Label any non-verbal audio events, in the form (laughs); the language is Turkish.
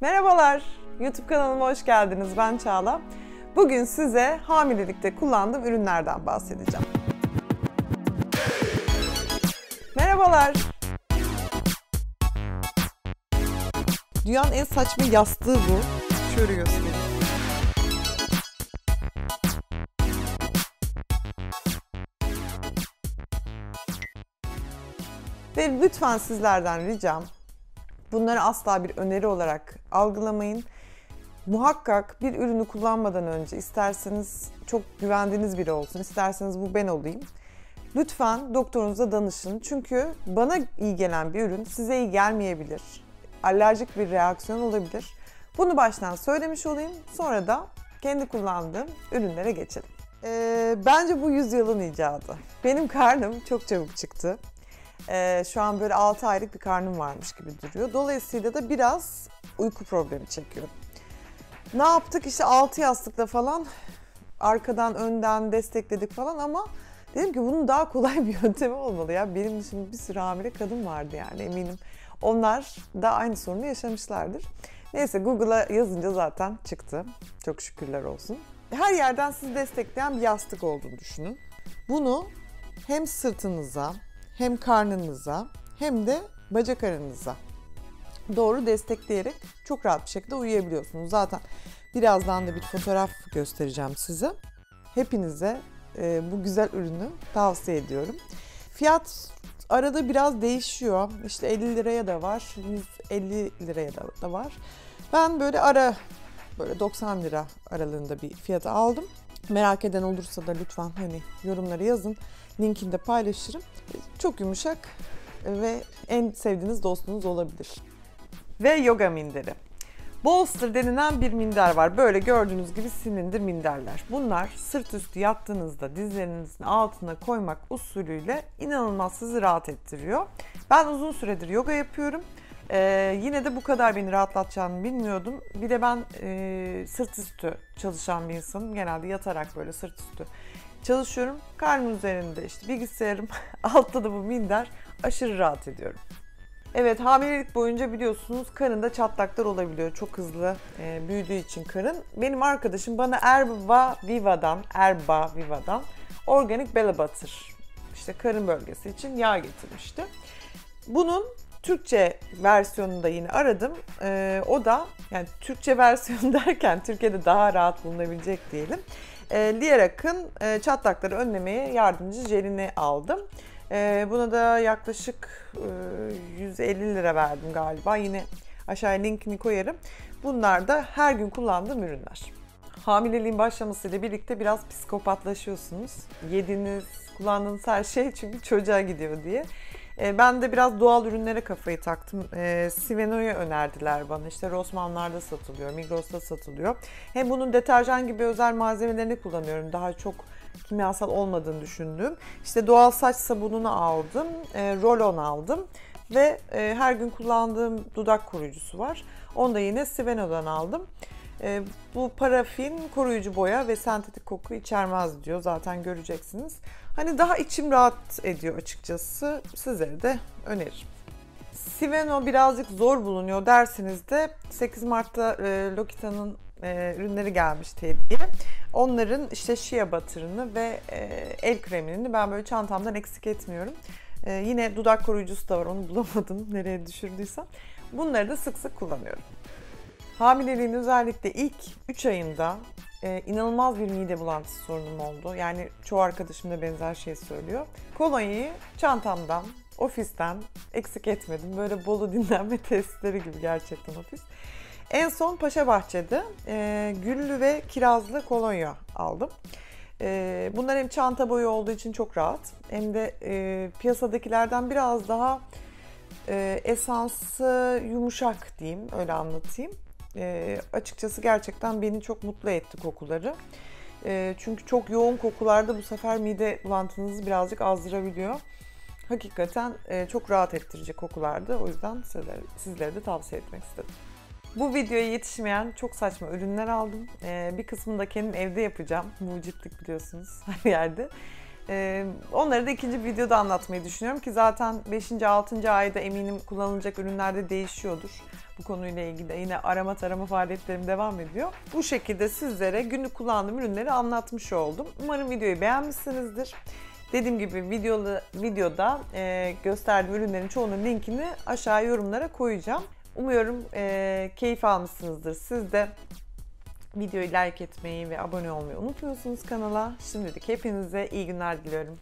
Merhabalar, YouTube kanalıma hoş geldiniz. Ben Çağla. Bugün size hamilelikte kullandığım ürünlerden bahsedeceğim. Merhabalar. Dünyanın en saçma yastığı bu. Şöyle göstereyim. Ve lütfen sizlerden ricam bunları asla bir öneri olarak algılamayın. Muhakkak bir ürünü kullanmadan önce isterseniz çok güvendiğiniz biri olsun, isterseniz bu ben olayım. Lütfen doktorunuza danışın. Çünkü bana iyi gelen bir ürün size iyi gelmeyebilir. Alerjik bir reaksiyon olabilir. Bunu baştan söylemiş olayım. Sonra da kendi kullandığım ürünlere geçelim. Ee, bence bu yüzyılın icadı. Benim karnım çok çabuk çıktı. Ee, şu an böyle 6 aylık bir karnım varmış gibi duruyor. Dolayısıyla da biraz uyku problemi çekiyorum. Ne yaptık işte 6 yastıkla falan arkadan önden destekledik falan ama dedim ki bunun daha kolay (laughs) bir yöntemi olmalı ya. Benim dışında bir sürü hamile kadın vardı yani eminim. Onlar da aynı sorunu yaşamışlardır. Neyse Google'a yazınca zaten çıktı. Çok şükürler olsun. Her yerden sizi destekleyen bir yastık olduğunu düşünün. Bunu hem sırtınıza hem karnınıza hem de bacak aranıza doğru destekleyerek çok rahat bir şekilde uyuyabiliyorsunuz. Zaten birazdan da bir fotoğraf göstereceğim size. Hepinize e, bu güzel ürünü tavsiye ediyorum. Fiyat arada biraz değişiyor. İşte 50 liraya da var, 150 liraya da, da var. Ben böyle ara böyle 90 lira aralığında bir fiyata aldım. Merak eden olursa da lütfen hani yorumları yazın. Linkini de paylaşırım. Çok yumuşak ve en sevdiğiniz dostunuz olabilir. Ve yoga minderi. Bolster denilen bir minder var. Böyle gördüğünüz gibi silindir minderler. Bunlar sırt üstü yattığınızda dizlerinizin altına koymak usulüyle inanılmaz sizi rahat ettiriyor. Ben uzun süredir yoga yapıyorum. Ee, yine de bu kadar beni rahatlatacağını bilmiyordum. Bir de ben e, sırt üstü çalışan bir insanım. Genelde yatarak böyle sırt üstü çalışıyorum. Karnım üzerinde işte bilgisayarım, (laughs) altta da bu minder. Aşırı rahat ediyorum. Evet hamilelik boyunca biliyorsunuz karında çatlaklar olabiliyor. Çok hızlı e, büyüdüğü için karın. Benim arkadaşım bana Erba Viva'dan, Erba Viva'dan organik bela butter işte karın bölgesi için yağ getirmişti. Bunun Türkçe versiyonunu da yine aradım. Ee, o da yani Türkçe versiyon (laughs) derken Türkiye'de daha rahat bulunabilecek diyelim. E, Lierak'ın e, çatlakları önlemeye yardımcı jelini aldım. E, buna da yaklaşık e, 150 lira verdim galiba. Yine aşağıya linkini koyarım. Bunlar da her gün kullandığım ürünler. Hamileliğin başlamasıyla birlikte biraz psikopatlaşıyorsunuz. Yediğiniz, kullandığınız her şey (laughs) çünkü çocuğa gidiyor diye. E, ben de biraz doğal ürünlere kafayı taktım. E, Siveno'yu önerdiler bana. İşte Rossmann'larda satılıyor, Migros'ta satılıyor. Hem bunun deterjan gibi özel malzemelerini kullanıyorum. Daha çok kimyasal olmadığını düşündüm. İşte doğal saç sabununu aldım, e, roll-on aldım ve e, her gün kullandığım dudak koruyucusu var. Onu da yine Siveno'dan aldım. E, bu parafin koruyucu boya ve sentetik koku içermez diyor. Zaten göreceksiniz. Hani daha içim rahat ediyor açıkçası. Sizlere de öneririm. Siveno birazcık zor bulunuyor dersiniz de 8 Mart'ta e, Lokita'nın e, ürünleri gelmişti hediye. Onların işte shea batırını ve e, el kremini ben böyle çantamdan eksik etmiyorum. E, yine dudak koruyucusu da var onu bulamadım (laughs) nereye düşürdüysem. Bunları da sık sık kullanıyorum. Hamileliğin özellikle ilk 3 ayında e, inanılmaz bir mide bulantısı sorunum oldu. Yani çoğu arkadaşım da benzer şey söylüyor. Kolonyayı çantamdan, ofisten eksik etmedim. Böyle Bolu dinlenme (laughs) testleri gibi gerçekten ofis. En son Paşa Bahçe'de e, güllü ve kirazlı kolonya aldım. E, bunlar hem çanta boyu olduğu için çok rahat hem de e, piyasadakilerden biraz daha e, esansı yumuşak diyeyim öyle anlatayım. E, açıkçası gerçekten beni çok mutlu etti kokuları. E, çünkü çok yoğun kokularda bu sefer mide bulantınızı birazcık azdırabiliyor. Hakikaten e, çok rahat ettirici kokulardı. O yüzden sizlere, sizlere de tavsiye etmek istedim. Bu videoya yetişmeyen çok saçma ürünler aldım. Ee, bir kısmını da kendim evde yapacağım. Mucitlik biliyorsunuz (laughs) her yerde. Ee, onları da ikinci videoda anlatmayı düşünüyorum ki zaten 5. 6. ayda eminim kullanılacak ürünler de değişiyordur. Bu konuyla ilgili yine arama tarama faaliyetlerim devam ediyor. Bu şekilde sizlere günlük kullandığım ürünleri anlatmış oldum. Umarım videoyu beğenmişsinizdir. Dediğim gibi videoda, videoda e, gösterdiğim ürünlerin çoğunun linkini aşağı yorumlara koyacağım. Umuyorum e, keyif almışsınızdır. Siz de videoyu like etmeyi ve abone olmayı unutmuyorsunuz kanala. Şimdilik hepinize iyi günler diliyorum.